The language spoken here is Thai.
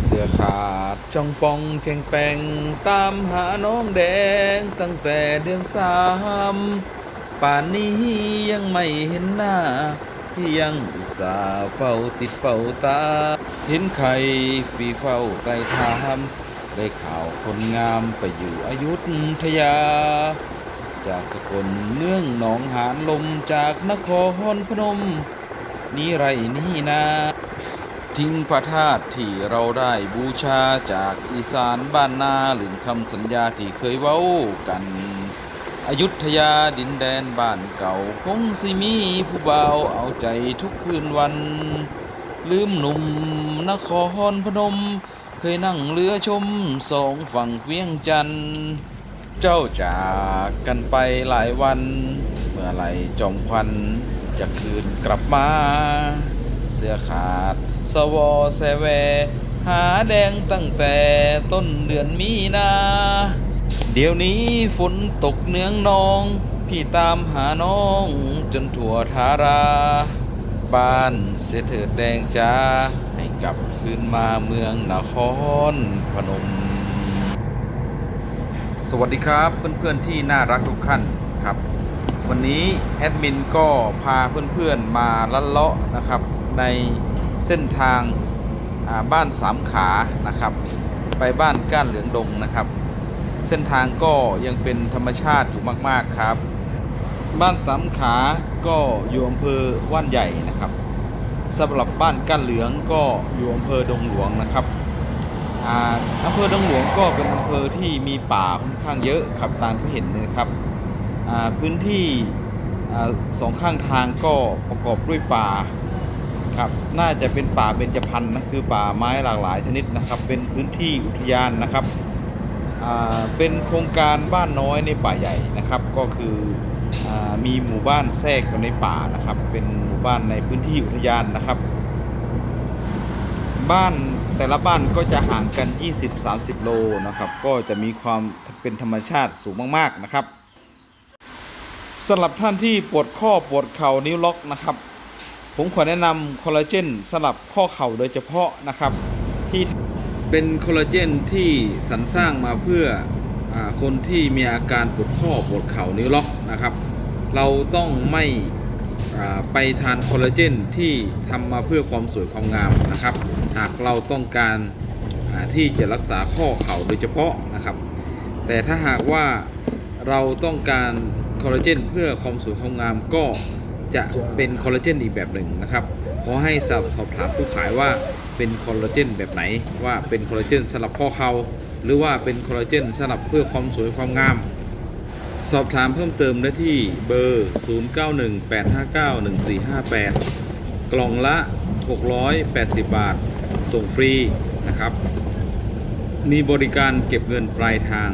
เสื้อขาดจ้องปองเจงแปงตามหาน้องแดงตั้งแต่เดือนสามป่านนี้ยังไม่เห็นหน้า พี่ยังอุตส่าห์เฝ้าติดเฝ้าตา เห็นใครฝีเฝ้าไต่ถามได้ข่าวคนงามไปอยู่อยุธยา จากสกลเนื่องหนองหานลมจากนครพนม นี่ไรนี่นา ทิ้งพระธาตุที่เราได้บูชาจากอีสานบ้านนาหรือคำสัญญาที่เคยเว้ากันอยุธยาดินแดนบ้านเก่าคงสิมีผู้เบาเอาใจทุกคืนวัน ลืมหนุ่มนครพนม เคยนั่งเรือชมสองฝั่งเวียงจันทร์เจ้าจากกันไปหลายวัน เมื่อไหรจอมควันจะคืนกลับมา เสื้อขาด สวอแสแวหาแดงตั้งแต่ต้นเดือนมีนา เดี๋ยวนี้ฝนตกเนืองนอง พี่ตามหาน้องจนทั่วทารา บ้านเสเถิดแดงจ้าให้กลับคืนมาเมืองนครพนม สวัสดีครับเพื่อนๆที่น่ารักทุกท่านครับวันนี้แอดมินก็พาเพื่อนๆมาลัดเลาะนะครับใน เส้นทางบ้านสามขานะครับ ไปบ้านก้านเหลืองดงนะครับ เส้นทางก็ยังเป็นธรรมชาติอยู่มากๆครับ บ้านสามขาก็อยู่อำเภอว่านใหญ่นะครับสำหรับบ้านก้านเหลืองก็อยู่อำเภอดงหลวงนะครับอำเภอดงหลวงก็เป็นอำเภอที่มีป่าค่อนข้างเยอะครับตามที่เห็นนะครับพื้นที่อสองข้างทางก็ประกอบด้วยป่า ครับน่าจะเป็นป่าเบญจพรรณนะคือป่าไม้หลากหลายชนิดนะครับ เป็นพื้นที่อุทยานนะครับเป็นโครงการบ้านน้อยในป่าใหญ่นะครับ ก็คืออมีหมู่บ้านแทรกอยู่ในป่านะครับ เป็นหมู่บ้านในพื้นที่อุทยานนะครับ บ้านแต่ละบ้านก็จะห่างกัน 20-30 โลนะครับ ก็จะมีความเป็นธรรมชาติสูงมากๆนะครับสำหรับท่านที่ปวดข้อปวดเข่านิ้วล็อกนะครับ ผมขอแนะนำคอลลาเจนสำหรับข้อเข่าโดยเฉพาะนะครับที่เป็นคอลลาเจนที่สรรสร้างมาเพื่ออคนที่มีอาการปวดข้อปวดเข่านิ้วล็อกนะครับ เราต้องไม่ไปทานคอลลาเจนที่ทำมาเพื่อความสวยความงามนะครับ หากเราต้องการที่จะรักษาข้อเข่าโดยเฉพาะนะครับ แต่ถ้าหากว่าเราต้องการคอลลาเจนเพื่อความสวยความงามก็ จะเป็นคอลลาเจนอีกแบบหนึ่งนะครับขอให้สอบถามผู้ขายว่าเป็นคอลลาเจนแบบไหน ว่าเป็นคอลลาเจนสำหรับข้อเข่าหรือว่าเป็นคอลลาเจนสำหรับเพื่อความสวยความงาม สอบถามเพิ่มเติมได้ที่เบอร์ 0918591458 กล่องละ 680 บาท ส่งฟรีนะครับ มีบริการเก็บเงินปลายทาง